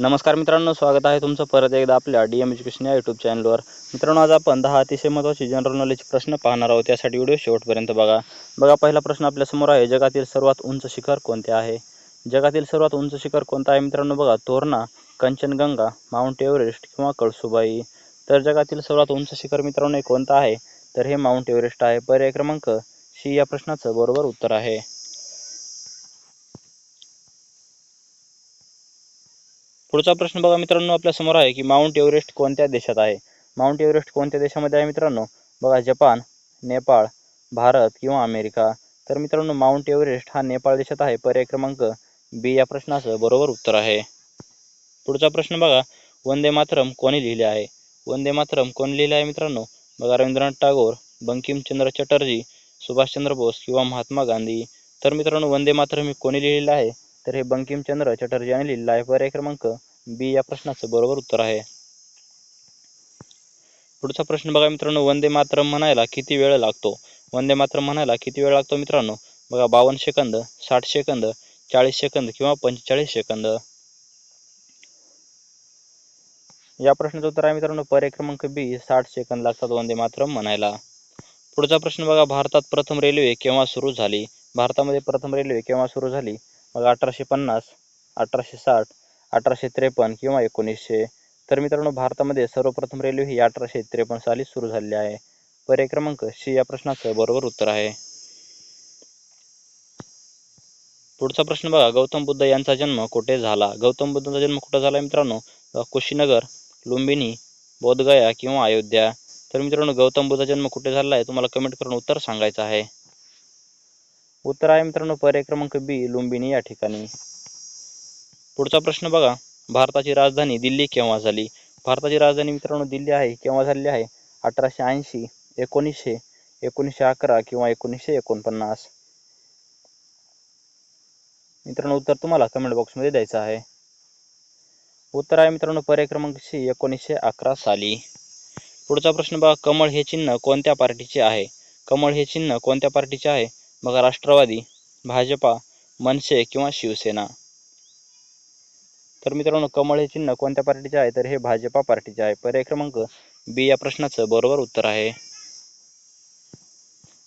नमस्कार मित्रांनो स्वागत आहे तुमचं परत एकदा आपल्या डी एम एज्युकेशन या यूट्यूब चॅनलवर मित्रांनो आज आपण दहा अतिशय महत्त्वाचे जनरल नॉलेज प्रश्न पाहणार आहोत. त्यासाठी व्हिडिओ शेवटपर्यंत बघा. बघा पहिला प्रश्न आपल्यासमोर आहे जगातील सर्वात उंच शिखर कोणते आहे? जगातील सर्वात उंच शिखर कोणतं आहे मित्रांनो? बघा तोरणा कंचनगंगा माउंट एव्हरेस्ट किंवा कळसुबाई. तर जगातील सर्वात उंच शिखर मित्रांनो हे कोणतं आहे? तर हे माउंट एव्हरेस्ट आहे. पर्याय क्रमांक शी या प्रश्नाचं बरोबर उत्तर आहे. पुढचा प्रश्न बघा मित्रांनो आपल्यासमोर आहे की माउंट एव्हरेस्ट कोणत्या देशात आहे? माउंट एव्हरेस्ट कोणत्या देशामध्ये आहे मित्रांनो? बघा जपान नेपाळ भारत किंवा अमेरिका. तर मित्रांनो माउंट एव्हरेस्ट हा नेपाळ देशात आहे. पर्याय क्रमांक बी या प्रश्नाचं बरोबर उत्तर आहे. पुढचा प्रश्न बघा. वंदे मातरम कोणी लिहिले आहे? वंदे मातरम कोणी लिहिले आहे मित्रांनो? बघा रवींद्रनाथ टागोर बंकिमचंद्र चटर्जी सुभाषचंद्र बोस किंवा महात्मा गांधी. तर मित्रांनो वंदे मातरम हे कोणी लिहिलेलं आहे? तर हे बंकिमचंद्र चटर्जी यांनी लिहिलेलं आहे पर्याय क्रमांक बी या प्रश्नाचं बरोबर उत्तर आहे. पुढचा प्रश्न बघा मित्रांनो वंदे मातरम म्हणायला किती वेळ लागतो? वंदे मातरम म्हणायला किती वेळ लागतो मित्रांनो? बघा बावन्न सेकंद साठ सेकंद चाळीस सेकंद किंवा पंचेचाळीस सेकंद. या प्रश्नाचं उत्तर आहे मित्रांनो पर्याय क्रमांक बी साठ सेकंद लागतात वंदे मातरम म्हणायला. पुढचा प्रश्न बघा भारतात प्रथम रेल्वे केव्हा सुरू झाली? भारतामध्ये प्रथम रेल्वे केव्हा सुरू झाली? मग अठराशे पन्नास अठराशे साठ अठराशे त्रेपन्न किंवा एकोणीसशे. तर मित्रांनो भारतामध्ये सर्वप्रथम रेल्वे ही अठराशे त्रेपन्न साली सुरू झालेली आहे. पर्याय क्रमांक सी या प्रश्नाचं बरोबर उत्तर आहे. पुढचा प्रश्न बघा. गौतम बुद्ध यांचा जन्म कुठे झाला? गौतम बुद्धांचा जन्म कुठे झाला मित्रांनो? कुशीनगर लुंबिनी बोधगया किंवा अयोध्या. तर मित्रांनो गौतम बुद्धाचा जन्म कुठे झाला आहे? तुम्हाला कमेंट करून उत्तर सांगायचं आहे. उत्तर आहे मित्रांनो पर्याय क्रमांक बी लुंबिनी या ठिकाणी. पुढचा प्रश्न बघा. भारताची राजधानी दिल्ली केव्हा झाली? भारताची राजधानी मित्रांनो दिल्ली आहे. केव्हा झालेली आहे? अठराशे ऐंशी एकोणीसशे एकोणीसशे अकरा किंवा एकोणीसशे एकोणपन्नास. मित्रांनो उत्तर तुम्हाला कमेंट बॉक्समध्ये द्यायचं आहे. उत्तर आहे मित्रांनो पर्याय क्रमांक सी एकोणीसशे अकरा साली. पुढचा प्रश्न बघा. कमळ हे चिन्ह कोणत्या पार्टीचे आहे? कमळ हे चिन्ह कोणत्या पार्टीचे आहे? मग राष्ट्रवादी भाजपा मनसे किंवा शिवसेना. तर मित्रांनो कमळ हे चिन्ह कोणत्या पार्टीचे आहे? तर हे भाजपा पार्टीचे आहे. पर्याय क्रमांक बी या प्रश्नाचं बरोबर उत्तर आहे.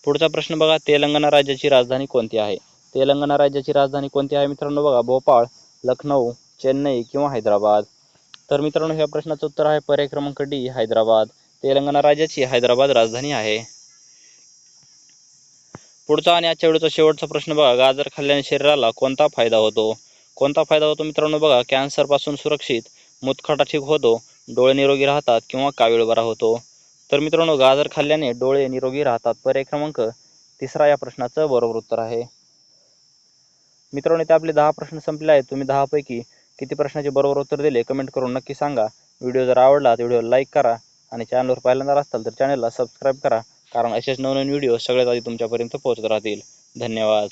पुढचा प्रश्न बघा तेलंगणा राज्याची राजधानी कोणती आहे? तेलंगणा राज्याची राजधानी कोणती आहे मित्रांनो? बघा भोपाळ लखनौ चेन्नई किंवा हैदराबाद. तर मित्रांनो ह्या प्रश्नाचं उत्तर आहे पर्याय क्रमांक डी हैदराबाद. तेलंगणा राज्याची हैदराबाद राजधानी आहे. पुढचा आणि आजच्या व्हिडिओचा शेवटचा प्रश्न बघा. गाजर खाल्ल्याने शरीराला कोणता फायदा होतो? कोणता फायदा होतो मित्रांनो? बघा कॅन्सरपासून सुरक्षित मुतखटा ठीक होतो डोळे निरोगी राहतात किंवा कावीळ बरा होतो. तर मित्रांनो गाजर खाल्ल्याने डोळे निरोगी राहतात. पर्याय क्रमांक तिसरा या प्रश्नाचं बरोबर उत्तर आहे. मित्रांनो इथे आपले दहा प्रश्न संपले आहेत. तुम्ही दहापैकी किती प्रश्नाचे बरोबर उत्तर दिले कमेंट करून नक्की सांगा. व्हिडिओ जर आवडला तर व्हिडिओ लाईक करा आणि चॅनलवर पहिल्यांदा असाल तर चॅनलला सबस्क्राईब करा. कारण असेच नवनवीन व्हिडिओ सगळ्यात आधी तुमच्यापर्यंत पोहोचत राहतील. धन्यवाद.